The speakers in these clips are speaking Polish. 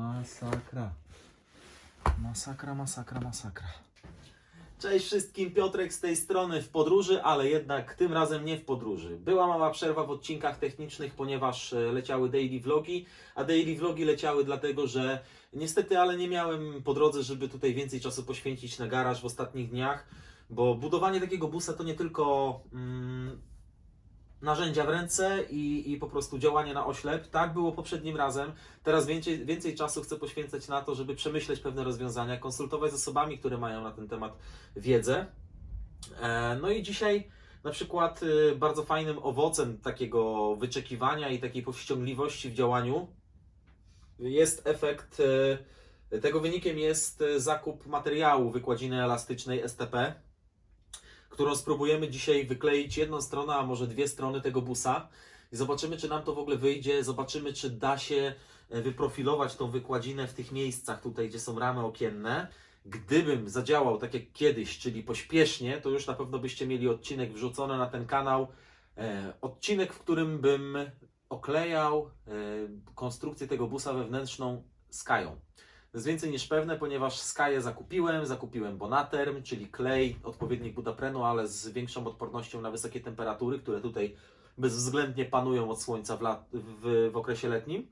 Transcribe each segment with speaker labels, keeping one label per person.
Speaker 1: Masakra. Masakra, masakra, masakra. Cześć wszystkim, Piotrek z tej strony w podróży, ale jednak tym razem nie w podróży. Była mała przerwa w odcinkach technicznych, ponieważ e, leciały daily vlogi, a daily vlogi leciały dlatego, że niestety, ale nie miałem po drodze, żeby tutaj więcej czasu poświęcić na garaż w ostatnich dniach, bo budowanie takiego busa to nie tylko mm, narzędzia w ręce i, i po prostu działanie na oślep. Tak było poprzednim razem. Teraz więcej, więcej czasu chcę poświęcać na to, żeby przemyśleć pewne rozwiązania, konsultować z osobami, które mają na ten temat wiedzę. E, No i dzisiaj na przykład y, bardzo fajnym owocem takiego wyczekiwania i takiej powściągliwości w działaniu jest efekt, y, tego wynikiem jest y, zakup materiału wykładziny elastycznej STP, którą spróbujemy dzisiaj wykleić jedną stronę, a może dwie strony tego busa i zobaczymy, czy nam to w ogóle wyjdzie, zobaczymy, czy da się e, wyprofilować tą wykładzinę w tych miejscach tutaj, gdzie są ramy okienne. Gdybym zadziałał tak jak kiedyś, czyli pośpiesznie, to już na pewno byście mieli odcinek wrzucony na ten kanał. E, odcinek, w którym bym oklejał e, konstrukcję tego busa wewnętrzną skają. Jest więcej niż pewne, ponieważ skaję zakupiłem, zakupiłem Bonaterm, czyli klej, odpowiednik budaprenu, ale z większą odpornością na wysokie temperatury, które tutaj bezwzględnie panują od słońca w, lat, w, w okresie letnim.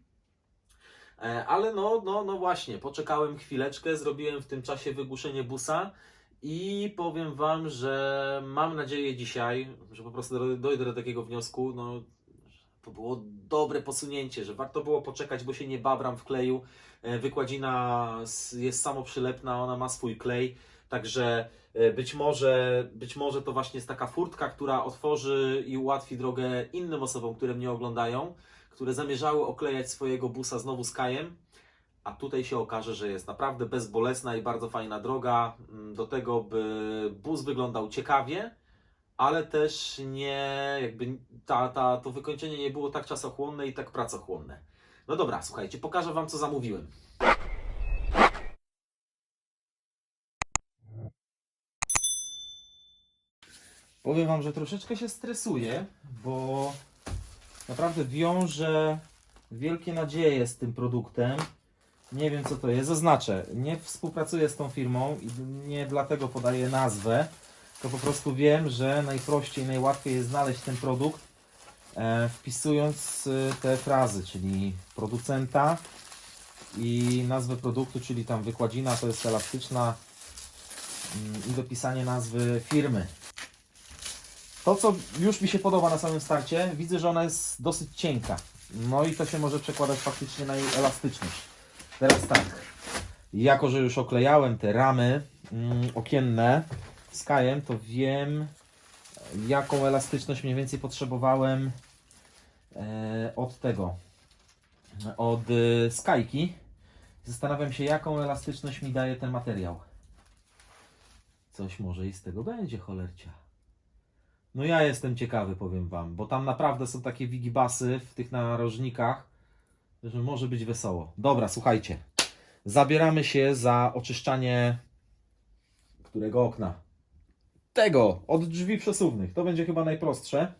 Speaker 1: E, Ale no, no, no właśnie, poczekałem chwileczkę, zrobiłem w tym czasie wygłuszenie busa i powiem Wam, że mam nadzieję dzisiaj, że po prostu do- dojdę do takiego wniosku, no to było dobre posunięcie, że warto było poczekać, bo się nie babram w kleju. E, Wykładzina jest samoprzylepna, ona ma swój klej, także e, być może, być może to właśnie jest taka furtka, która otworzy i ułatwi drogę innym osobom, które mnie oglądają, które zamierzały oklejać swojego busa znowu z kajem. A tutaj się okaże, że jest naprawdę bezbolesna i bardzo fajna droga mm, do tego, by bus wyglądał ciekawie, ale też nie, jakby ta, ta, to wykończenie nie było tak czasochłonne i tak pracochłonne. No dobra, słuchajcie, pokażę Wam, co zamówiłem. Powiem Wam, że troszeczkę się stresuję, bo naprawdę wiążę wielkie nadzieje z tym produktem. Nie wiem co to jest, zaznaczę. Nie współpracuję z tą firmą i nie dlatego podaję nazwę, to po prostu wiem, że najprościej, najłatwiej jest znaleźć ten produkt e, wpisując e, te frazy, czyli producenta i nazwę produktu, czyli tam wykładzina to jest elastyczna mm, i dopisanie nazwy firmy. To, co już mi się podoba na samym starcie, widzę, że ona jest dosyć cienka. No i to się może przekładać faktycznie na jej elastyczność. Teraz tak, jako że już oklejałem te ramy mm, okienne z kajem, to wiem, jaką elastyczność mniej więcej potrzebowałem e, od tego, od e, skajki. Zastanawiam się, jaką elastyczność mi daje ten materiał. Coś może i z tego będzie, cholercia. No ja jestem ciekawy, powiem Wam, bo tam naprawdę są takie wigibasy w tych narożnikach, że może być wesoło. Dobra, słuchajcie. Zabieramy się za oczyszczanie którego okna? Tego, od drzwi przesuwnych. To będzie chyba najprostsze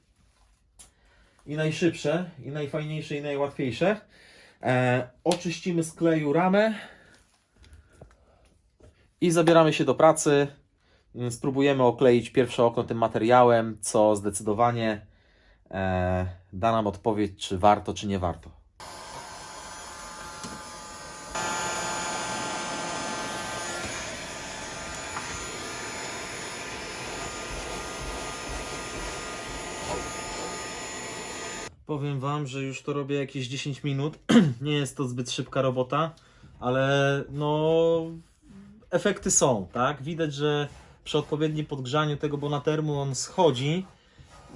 Speaker 1: i najszybsze, i najfajniejsze, i najłatwiejsze. E, oczyścimy z kleju ramę i zabieramy się do pracy. Mm, Spróbujemy okleić pierwsze okno tym materiałem, co zdecydowanie e, da nam odpowiedź, czy warto, czy nie warto. Powiem Wam, że już to robię jakieś 10 minut. Nie jest to zbyt szybka robota, ale no efekty są, tak? Widać, że przy odpowiednim podgrzaniu tego bonatermu on schodzi.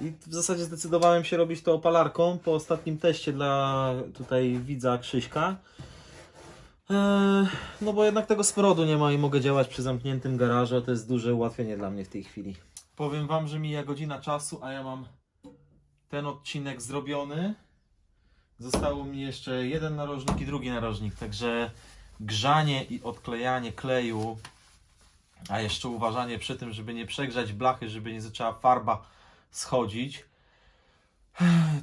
Speaker 1: I w zasadzie zdecydowałem się robić to opalarką po ostatnim teście dla tutaj widza Krzyśka. Eee, no bo jednak tego smrodu nie ma i mogę działać przy zamkniętym garażu, to jest duże ułatwienie dla mnie w tej chwili. Powiem Wam, że mija godzina czasu, a ja mam ten odcinek zrobiony. Zostało mi jeszcze jeden narożnik i drugi narożnik, także grzanie i odklejanie kleju, a jeszcze uważanie przy tym, żeby nie przegrzać blachy, żeby nie zaczęła farba schodzić.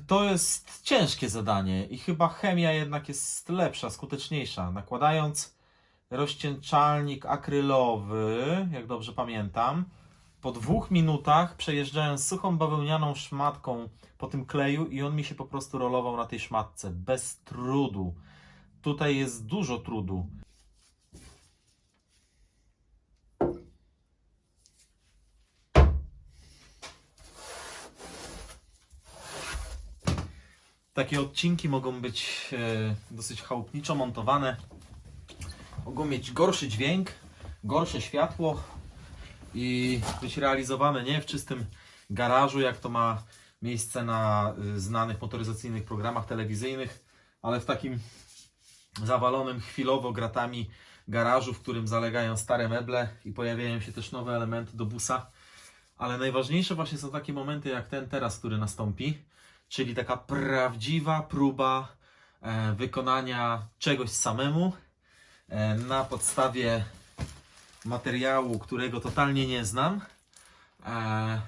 Speaker 1: To jest ciężkie zadanie i chyba chemia jednak jest lepsza, skuteczniejsza. Nakładając rozcieńczalnik akrylowy, jak dobrze pamiętam, po dwóch minutach przejeżdżając suchą bawełnianą szmatką po tym kleju i on mi się po prostu rolował na tej szmatce bez trudu. Tutaj jest dużo trudu. Takie odcinki mogą być e, dosyć chałupniczo montowane. Mogą mieć gorszy dźwięk, gorsze światło i być realizowane nie w czystym garażu, jak to ma miejsce na y, znanych motoryzacyjnych programach telewizyjnych, ale w takim zawalonym chwilowo gratami garażu, w którym zalegają stare meble i pojawiają się też nowe elementy do busa. Ale najważniejsze właśnie są takie momenty jak ten teraz, który nastąpi, czyli taka prawdziwa próba e, wykonania czegoś samemu e, na podstawie materiału, którego totalnie nie znam. E,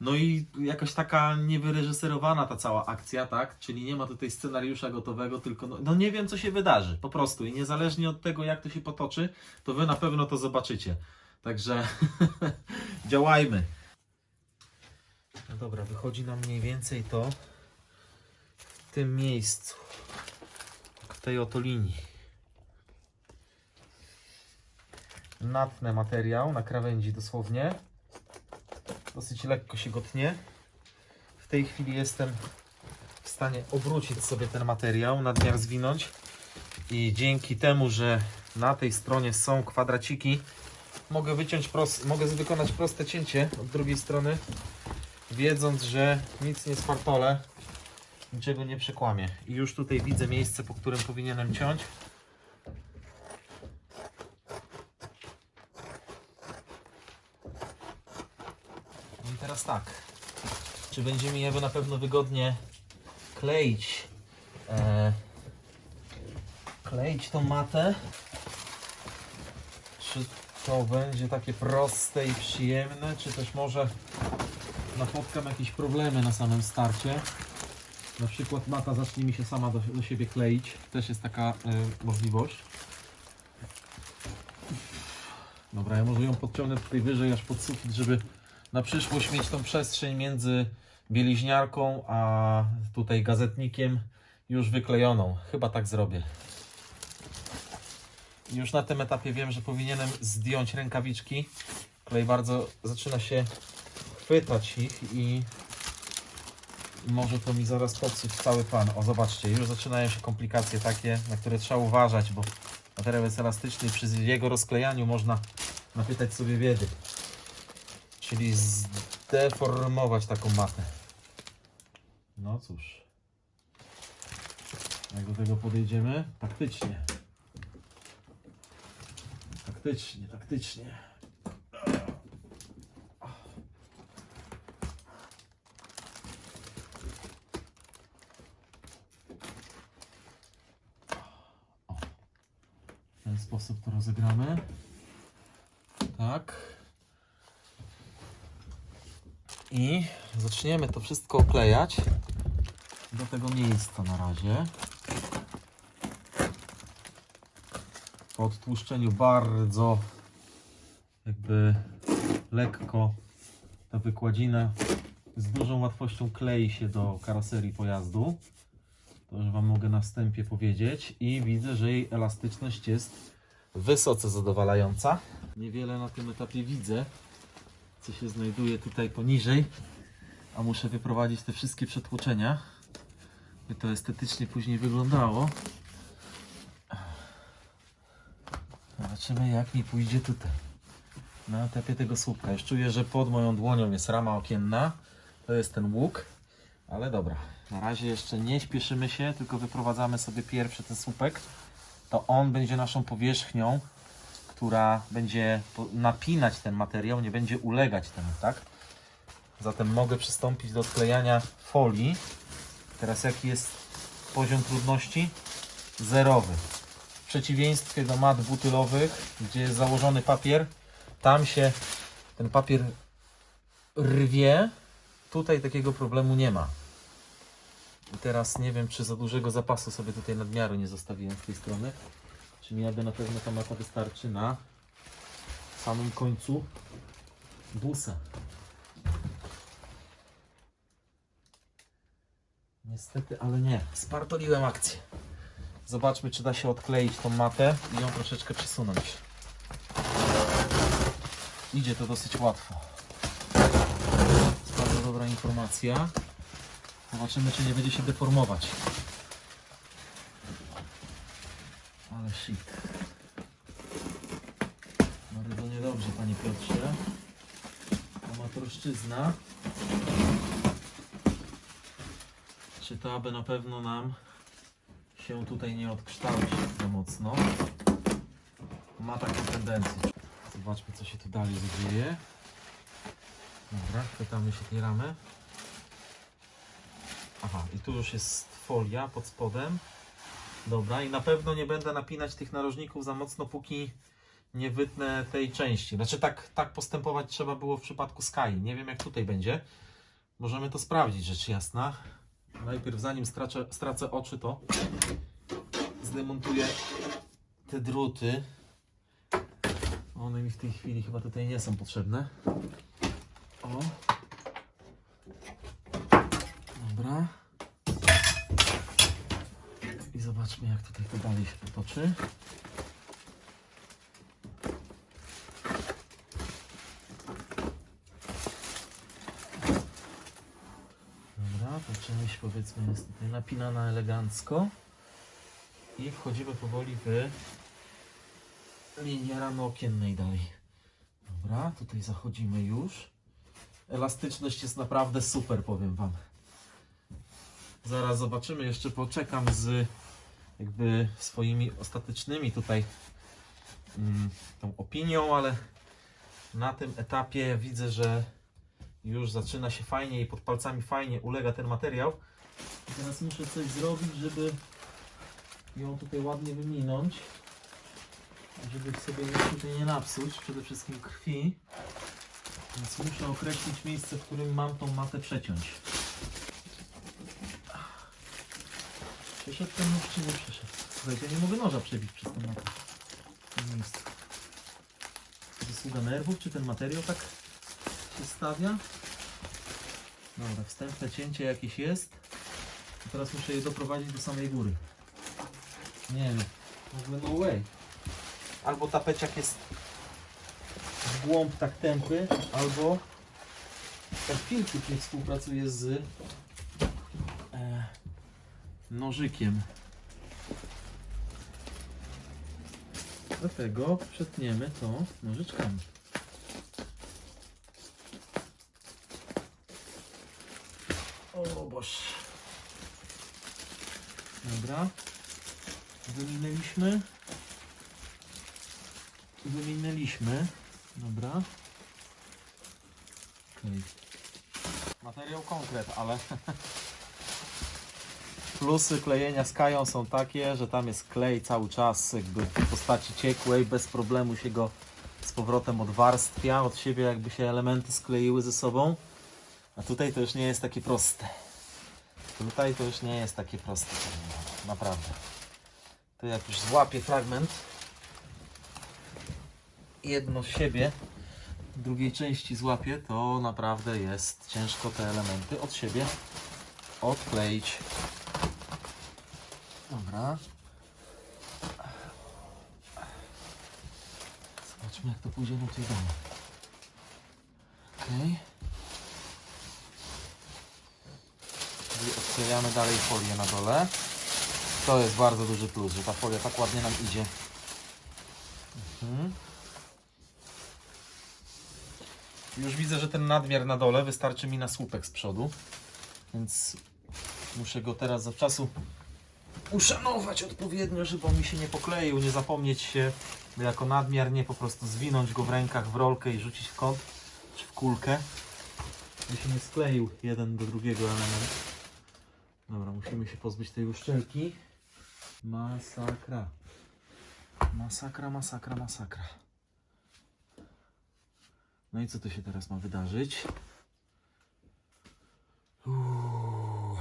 Speaker 1: no i jakaś taka niewyreżyserowana ta cała akcja, tak? Czyli nie ma tutaj scenariusza gotowego, tylko no, no nie wiem co się wydarzy, po prostu. I niezależnie od tego jak to się potoczy, to wy na pewno to zobaczycie. Także działajmy. No dobra, wychodzi nam mniej więcej to w tym miejscu. W tej oto linii. Natnę materiał na krawędzi dosłownie. Dosyć lekko się go tnie. W tej chwili jestem w stanie obrócić sobie ten materiał, nadmiar zwinąć. I dzięki temu, że na tej stronie są kwadraciki, mogę wyciąć pros- mogę wykonać proste cięcie od drugiej strony, wiedząc, że nic nie spartolę, niczego nie przekłamie. I już tutaj widzę miejsce, po którym powinienem ciąć. Teraz tak. Czy będzie mi jego na pewno wygodnie kleić? E, kleić tą matę? Czy to będzie takie proste i przyjemne? Czy też może napotkam jakieś problemy na samym starcie? Na przykład mata zacznie mi się sama do, do siebie kleić. Też jest taka e, możliwość. Dobra, ja może ją podciągnę tutaj wyżej aż pod sufit, żeby na przyszłość mieć tą przestrzeń między bieliźniarką a tutaj gazetnikiem już wyklejoną. Chyba tak zrobię. Już na tym etapie wiem, że powinienem zdjąć rękawiczki. Klej bardzo zaczyna się chwytać ich i może to mi zaraz popsuć cały plan. O, zobaczcie, już zaczynają się komplikacje takie, na które trzeba uważać, bo materiał jest elastyczny i przy jego rozklejaniu można napytać sobie biedy. Czyli zdeformować taką matę. No cóż. Jak do tego podejdziemy? Taktycznie. Taktycznie, taktycznie. W ten sposób to rozegramy. Tak. I zaczniemy to wszystko oklejać do tego miejsca na razie. Po odtłuszczeniu bardzo jakby lekko ta wykładzina z dużą łatwością klei się do karoserii pojazdu. To już Wam mogę na wstępie powiedzieć. I widzę, że jej elastyczność jest wysoce zadowalająca. Niewiele na tym etapie widzę, co się znajduje tutaj poniżej. A muszę wyprowadzić te wszystkie przetłoczenia, by to estetycznie później wyglądało. Zobaczymy jak mi pójdzie tutaj. Na etapie tego słupka. Już czuję, że pod moją dłonią jest rama okienna. To jest ten łuk. Ale dobra, na razie jeszcze nie śpieszymy się, tylko wyprowadzamy sobie pierwszy ten słupek. To on będzie naszą powierzchnią, która będzie napinać ten materiał, nie będzie ulegać temu, tak? Zatem mogę przystąpić do odklejania folii. Teraz jaki jest poziom trudności? Zerowy. W przeciwieństwie do mat butylowych, gdzie jest założony papier, tam się ten papier rwie. Tutaj takiego problemu nie ma. I teraz nie wiem, czy za dużego zapasu sobie tutaj nadmiaru nie zostawiłem z tej strony. Czy mi aby na pewno ta mata wystarczy na samym końcu busa. Niestety, ale nie. Spartoliłem akcję. Zobaczmy, czy da się odkleić tą matę i ją troszeczkę przesunąć. Idzie to dosyć łatwo. Jest bardzo dobra informacja. Zobaczymy, czy nie będzie się deformować. Ale shit. Bardzo niedobrze, panie Piotrze. Amatorszczyzna. To aby na pewno nam się tutaj nie odkształci za mocno? Ma taką tendencję. Zobaczmy, co się tu dalej dzieje. Dobra, chwytamy się tej ramy. Aha, i tu już jest folia pod spodem. Dobra, i na pewno nie będę napinać tych narożników za mocno, póki nie wytnę tej części. Znaczy tak, tak postępować trzeba było w przypadku Sky. Nie wiem jak tutaj będzie. Możemy to sprawdzić, rzecz jasna. Najpierw zanim stracę, stracę oczy, to zdemontuję te druty. One mi w tej chwili chyba tutaj nie są potrzebne. O. Dobra. I zobaczmy jak tutaj to dalej się potoczy. Dobra, ta część powiedzmy jest tutaj napinana elegancko. I wchodzimy powoli w linię ramy okiennej dalej. Dobra, tutaj zachodzimy już. Elastyczność jest naprawdę super, powiem Wam. Zaraz zobaczymy, jeszcze poczekam z jakby swoimi ostatecznymi tutaj mm, tą opinią, ale na tym etapie widzę, że już zaczyna się fajnie i pod palcami fajnie ulega ten materiał. Teraz muszę coś zrobić, żeby ją tutaj ładnie wyminąć, żeby sobie tutaj nie napsuć, przede wszystkim krwi. Więc muszę określić miejsce, w którym mam tą matę przeciąć. Przeszedł ten nóż czy nie przeszedł? Słuchajcie, ja nie mogę noża przebić przez tę matę. W. Zasługa nerwów, czy ten materiał tak się stawia? Dobra, wstępne cięcie jakieś jest. Teraz muszę je doprowadzić do samej góry. Nie wiem, w ogóle no way. Albo tapeciak jest w głąb tak tępy, albo filtr nie współpracuje z e, nożykiem. Dlatego przetniemy to nożyczkami. O boż. Dobra. Wyminęliśmy. Wyminęliśmy. Dobra. Okej. Materiał konkret, ale plusy klejenia z kają są takie, że tam jest klej cały czas jakby w postaci ciekłej, bez problemu się go z powrotem odwarstwia od siebie, jakby się elementy skleiły ze sobą. A tutaj to już nie jest takie proste. Tutaj to już nie jest takie proste. Naprawdę. To jak już złapię fragment jedno z siebie, drugiej części złapię, to naprawdę jest ciężko te elementy od siebie odkleić. Dobra. Zobaczmy jak to pójdzie na tej domu. Okej. Czyli odklejamy dalej folię na dole. To jest bardzo duży plus, że ta folia tak ładnie nam idzie. Mhm. Już widzę, że ten nadmiar na dole wystarczy mi na słupek z przodu. Więc muszę go teraz zawczasu uszanować odpowiednio, żeby on mi się nie pokleił, nie zapomnieć się jako nadmiar, nie po prostu zwinąć go w rękach w rolkę i rzucić w kąt czy w kulkę, by się nie skleił jeden do drugiego element. Dobra, musimy się pozbyć tej uszczelki. Masakra. Masakra, masakra, masakra. No i co tu się teraz ma wydarzyć? Uuu.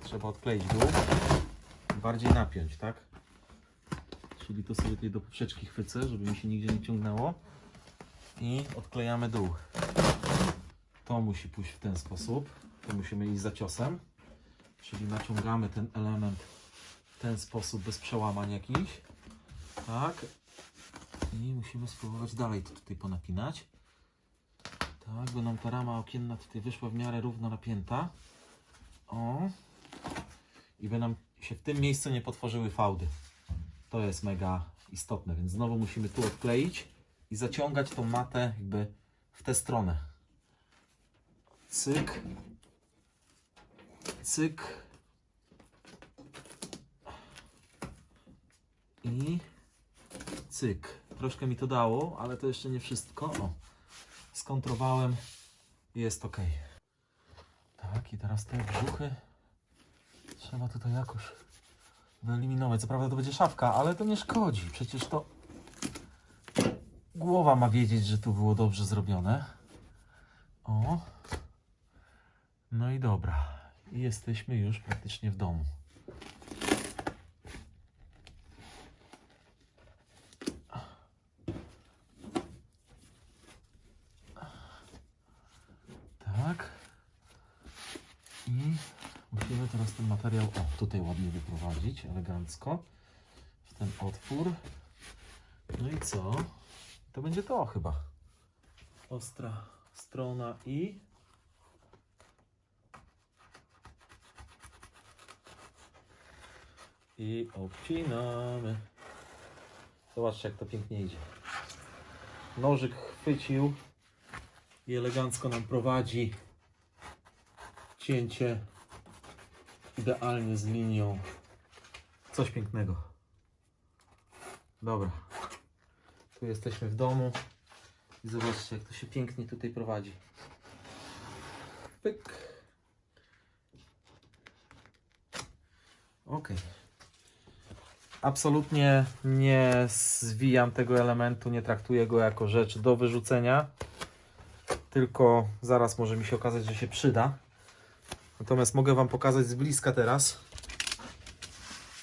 Speaker 1: trzeba odkleić dół bardziej napiąć, tak? Czyli to sobie tutaj do poprzeczki chwycę, żeby mi się nigdzie nie ciągnęło. I odklejamy dół. To musi pójść w ten sposób. To musimy iść za ciosem. Czyli naciągamy ten element w ten sposób, bez przełamań jakichś. Tak. I musimy spróbować dalej to tutaj ponapinać. Tak, by nam ta rama okienna tutaj wyszła w miarę równo napięta. O. I by nam się w tym miejscu nie potworzyły fałdy. To jest mega istotne, więc znowu musimy tu odkleić i zaciągać tą matę jakby w tę stronę. Cyk. Cyk. I cyk. Troszkę mi to dało, ale to jeszcze nie wszystko. O, skontrowałem jest ok. Tak, i teraz te brzuchy trzeba tutaj jakoś wyeliminować. Co prawda to będzie szafka, ale to nie szkodzi. Przecież to głowa ma wiedzieć, że tu było dobrze zrobione. O. No i dobra. I jesteśmy już praktycznie w domu. Tak. I musimy teraz ten materiał, o tutaj ładnie wyprowadzić, elegancko, w ten otwór. No i co? To będzie to chyba. Ostra strona i... I obcinamy. Zobaczcie jak to pięknie idzie. Nożyk chwycił i elegancko nam prowadzi cięcie idealnie z linią. Coś pięknego. Dobra. Tu jesteśmy w domu. I zobaczcie, jak to się pięknie tutaj prowadzi. Pyk. Ok. Absolutnie nie zwijam tego elementu, nie traktuję go jako rzecz do wyrzucenia. Tylko zaraz może mi się okazać, że się przyda. Natomiast mogę Wam pokazać z bliska teraz,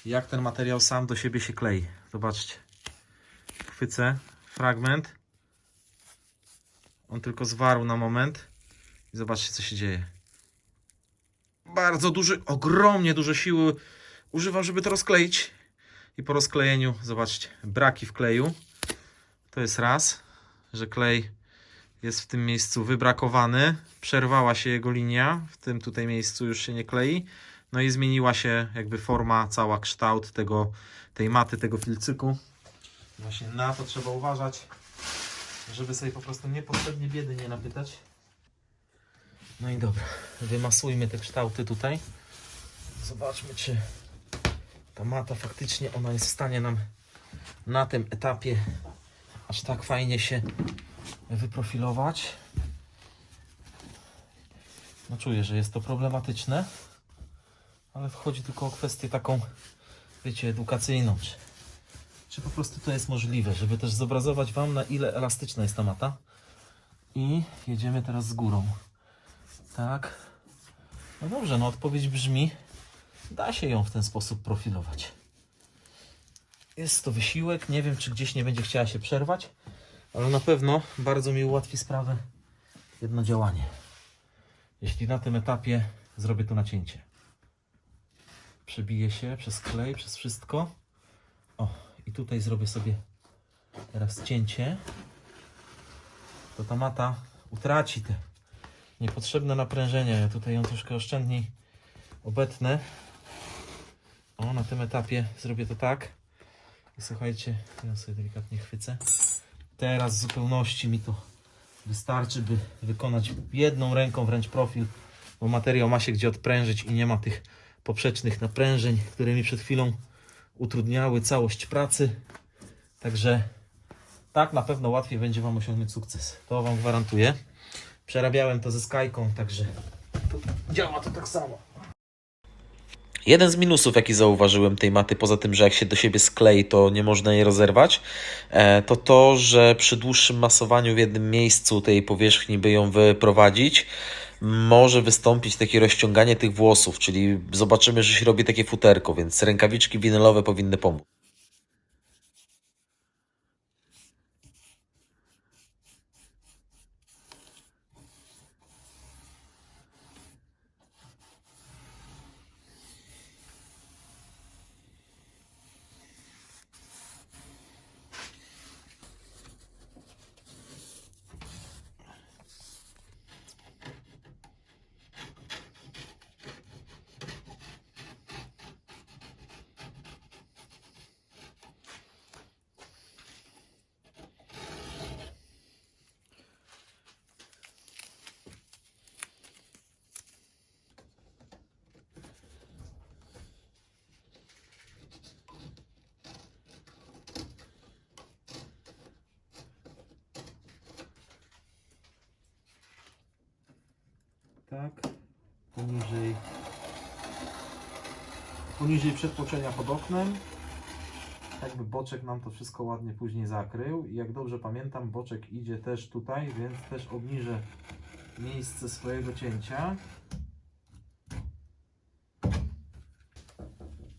Speaker 1: jak ten materiał sam do siebie się klei. Zobaczcie. Chwycę fragment. On tylko zwarł na moment. I zobaczcie, co się dzieje. Bardzo duży, ogromnie dużo siły używam, żeby to rozkleić. I po rozklejeniu, zobaczcie, braki w kleju. To jest raz, że klej jest w tym miejscu wybrakowany, przerwała się jego linia, w tym tutaj miejscu już się nie klei, no i zmieniła się jakby forma, cała kształt tego, tej maty, tego filcyku. Właśnie na to trzeba uważać, żeby sobie po prostu niepotrzebnie biedy nie napytać. No i dobra, wymasujmy te kształty tutaj. Zobaczmy, czy ta mata faktycznie ona jest w stanie nam na tym etapie aż tak fajnie się wyprofilować. No czuję, że jest to problematyczne, ale chodzi tylko o kwestię taką, wiecie, edukacyjną. Czy, czy po prostu to jest możliwe, żeby też zobrazować Wam, na ile elastyczna jest ta mata. I jedziemy teraz z górą. Tak. No dobrze, no odpowiedź brzmi, da się ją w ten sposób profilować. Jest to wysiłek, nie wiem czy gdzieś nie będzie chciała się przerwać, ale na pewno bardzo mi ułatwi sprawę jedno działanie. Jeśli na tym etapie zrobię to nacięcie. Przebiję się przez klej, przez wszystko. O, i tutaj zrobię sobie teraz cięcie. To ta mata utraci te niepotrzebne naprężenia. Ja tutaj ją troszkę oszczędniej obetnę. O, na tym etapie zrobię to tak. I słuchajcie, ja sobie delikatnie chwycę. Teraz w zupełności mi to wystarczy, by wykonać jedną ręką wręcz profil, bo materiał ma się gdzie odprężyć i nie ma tych poprzecznych naprężeń, które mi przed chwilą utrudniały całość pracy. Także tak na pewno łatwiej będzie Wam osiągnąć sukces. To Wam gwarantuję. Przerabiałem to ze Skyką, także działa to tak samo.
Speaker 2: Jeden z minusów, jaki zauważyłem tej maty, poza tym, że jak się do siebie sklei, to nie można jej rozerwać, e, to to, że przy dłuższym masowaniu w jednym miejscu tej powierzchni, by ją wyprowadzić, może wystąpić takie rozciąganie tych włosów, czyli zobaczymy, że się robi takie futerko, więc rękawiczki winylowe powinny pomóc.
Speaker 1: Tak, poniżej, poniżej przedpoczenia pod oknem. Jakby boczek nam to wszystko ładnie później zakrył. I jak dobrze pamiętam, boczek idzie też tutaj, więc też obniżę miejsce swojego cięcia.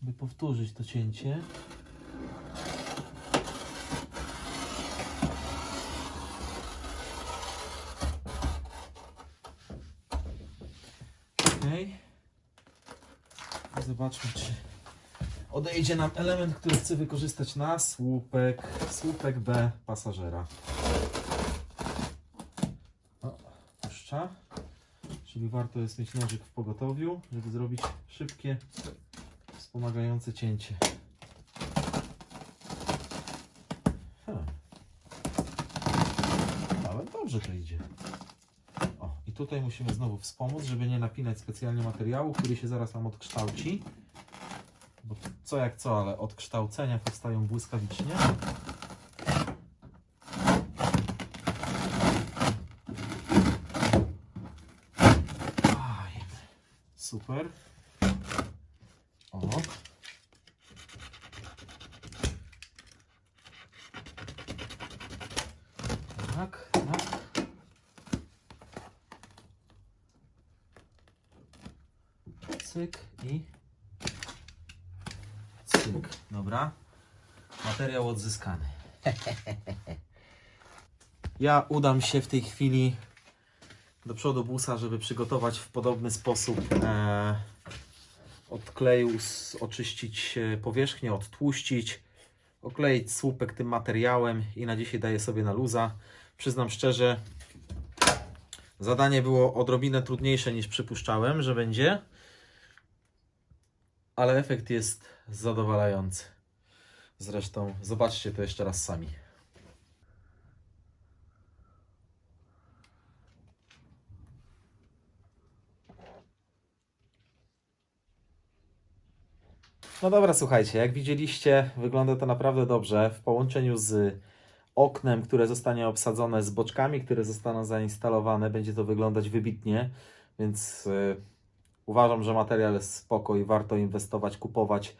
Speaker 1: By powtórzyć to cięcie. Okej. Zobaczmy, czy odejdzie nam element, który chcę wykorzystać na słupek, słupek B pasażera. O, puszcza. Czyli warto jest mieć nożyk w pogotowiu, żeby zrobić szybkie, wspomagające cięcie. Hmm. Nawet dobrze to idzie. O, i tutaj musimy znowu wspomóc, żeby nie napinać specjalnie materiału, który się zaraz nam odkształci. Bo co jak co, ale odkształcenia powstają błyskawicznie. Aj, super. O. Tak, tak. Cyk i cyk. Dobra. Materiał odzyskany. Ja udam się w tej chwili do przodu busa, żeby przygotować w podobny sposób e, od kleju oczyścić powierzchnię, odtłuścić, okleić słupek tym materiałem i na dzisiaj daję sobie na luza. Przyznam szczerze, zadanie było odrobinę trudniejsze niż przypuszczałem, że będzie, ale efekt jest zadowalający. Zresztą zobaczcie to jeszcze raz sami. No dobra, słuchajcie, jak widzieliście, wygląda to naprawdę dobrze. W połączeniu z oknem, które zostanie obsadzone, z boczkami, które zostaną zainstalowane, będzie to wyglądać wybitnie. Więc y, uważam, że materiał jest spoko i warto inwestować, kupować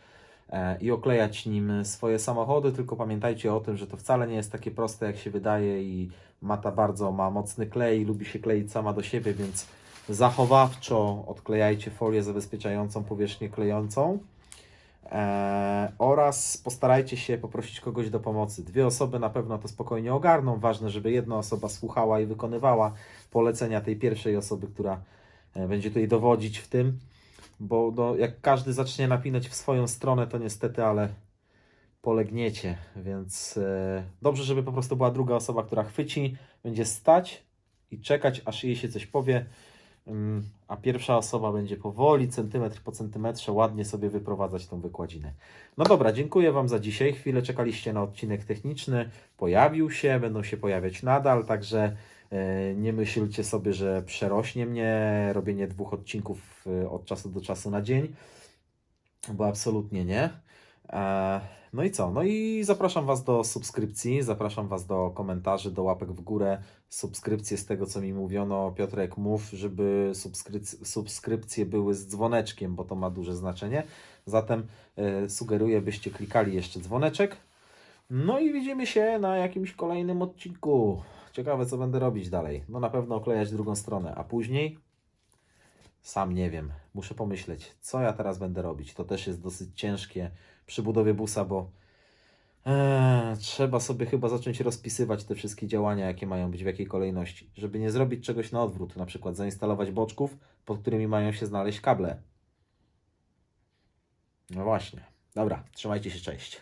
Speaker 1: e, i oklejać nim swoje samochody. Tylko pamiętajcie o tym, że to wcale nie jest takie proste, jak się wydaje i mata bardzo ma mocny klej, lubi się kleić sama do siebie, więc zachowawczo odklejajcie folię zabezpieczającą powierzchnię klejącą. Eee, oraz postarajcie się poprosić kogoś do pomocy. Dwie osoby na pewno to spokojnie ogarną. Ważne, żeby jedna osoba słuchała i wykonywała polecenia tej pierwszej osoby, która e, będzie tutaj dowodzić w tym, bo no, jak każdy zacznie napinać w swoją stronę, to niestety, ale polegniecie, więc e, dobrze, żeby po prostu była druga osoba, która chwyci, będzie stać i czekać, aż jej się coś powie, Ym, a pierwsza osoba będzie powoli, centymetr po centymetrze, ładnie sobie wyprowadzać tą wykładzinę. No dobra, dziękuję Wam za dzisiaj. Chwilę czekaliście na odcinek techniczny. Pojawił się, będą się pojawiać nadal, także e, nie myślcie sobie, że przerośnie mnie robienie dwóch odcinków e, od czasu do czasu na dzień, bo absolutnie nie. E, No i co? No i zapraszam Was do subskrypcji, zapraszam Was do komentarzy, do łapek w górę, subskrypcje z tego, co mi mówiono. Piotrek, mów, żeby subskrypcje były z dzwoneczkiem, bo to ma duże znaczenie. Zatem e, sugeruję, byście klikali jeszcze dzwoneczek. No i widzimy się na jakimś kolejnym odcinku. Ciekawe, co będę robić dalej. No na pewno oklejać drugą stronę, a później Sam nie wiem. Muszę pomyśleć, co ja teraz będę robić. To też jest dosyć ciężkie przy budowie busa, bo Eee, trzeba sobie chyba zacząć rozpisywać te wszystkie działania, jakie mają być w jakiej kolejności, żeby nie zrobić czegoś na odwrót, na przykład zainstalować boczków, pod którymi mają się znaleźć kable. No właśnie. Dobra, trzymajcie się, cześć.